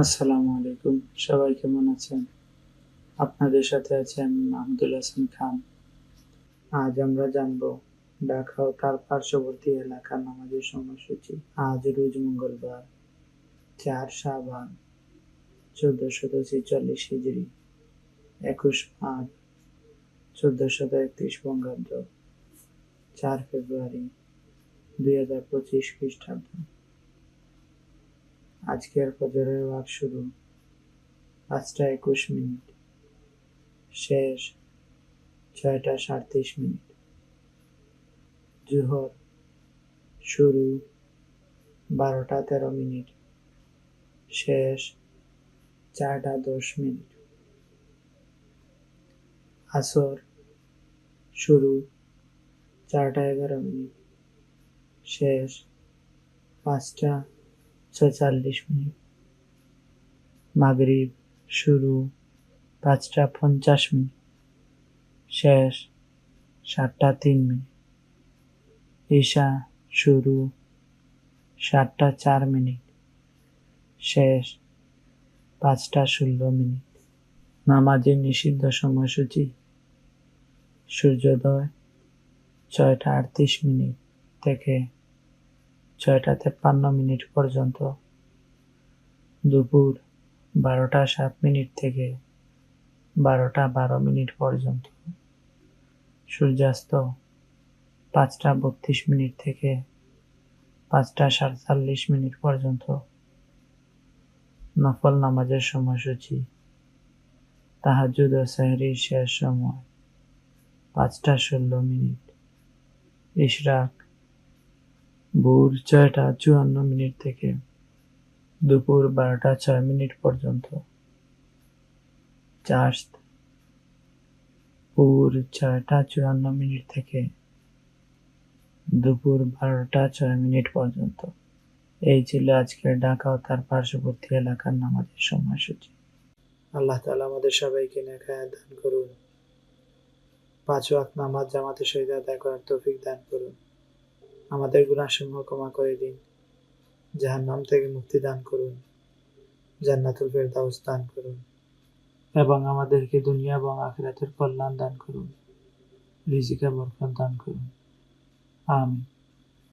আসসালামু আলাইকুম। সবাই কেমন আছেন? আপনাদের সাথে আছে আমি মাহমুদুল হাসান খান। আজ আমরা জানব ঢাকা ও তার পার্শ্ববর্তী এলাকার নামাজের সময়সূচি। আজ রোজ মঙ্গলবার, চার সাবান চোদ্দশত ছেচল্লিশ হিজড়ি, একুশ মাঘ, চোদ্দশত একত্রিশ বঙ্গাব্দ, চার ফেব্রুয়ারি দুই হাজার পঁচিশ খ্রিস্টাব্দ। আজকের ফজরের ওয়াক শুরু। পাঁচটা একুশ মিনিট। শেষ ছয়টা সাঁত্রিশ মিনিট। জুহর শুরু বারোটা তেরো মিনিট। শেষ চারটা দশ মিনিট। আসর শুরু চারটা এগারো মিনিট। শেষ পাঁচটা ছেচল্লিশ মিনিট। মাগরিব শুরু পাঁচটা পঞ্চাশ মিনিট। শেষ সাতটা তিন মিনিট। ঈশা শুরু সাতটা চার মিনিট। শেষ পাঁচটা ষোলো মিনিট। নামাজের নিষিদ্ধ সময়সূচি। সূর্যোদয় ছয়টা আটত্রিশ মিনিট থেকে ছয়টা তেপ্পান্ন মিনিট পর্যন্ত। দুপুর বারোটা সাত মিনিট থেকে বারোটা বারো মিনিট পর্যন্ত। সূর্যাস্ত পাঁচটা বত্রিশ মিনিট থেকে পাঁচটা সাতচল্লিশ মিনিট পর্যন্ত। নফল নামাজের সময়সূচি। তাহাজুদ ও সেহরির শেষ সময় পাঁচটা ষোলো মিনিট। ইশরাক ভোর ছয়টা চুয়ান্ন মিনিট থেকে দুপুর বারোটা ছয় মিনিট পর্যন্ত। চার্জ ভোর ছয়টা চুয়ান্ন মিনিট থেকে দুপুর বারোটা ছয় মিনিট পর্যন্ত। এই ছিল আজকের ঢাকা ও তার পার্শ্ববর্তী এলাকার নামাজের সময়সূচি। আল্লাহ তালা আমাদের সবাইকে নেখায় দান করুন। পাঁচ ওয়াক্ত নামাজ জামাতের সহিত আদায় করার তৌফিক দান করুন। আমাদের গুণাসমূহ ক্ষমা করে দিন। যাহার নাম থেকে মুক্তি দান করুন। জান্নাতুল ফেরদাউস দান করুন। এবং আমাদেরকে দুনিয়া এবং আখিরাতের কল্যাণ দান করুন। রিজিকা বরকত দান করুন। আমিন।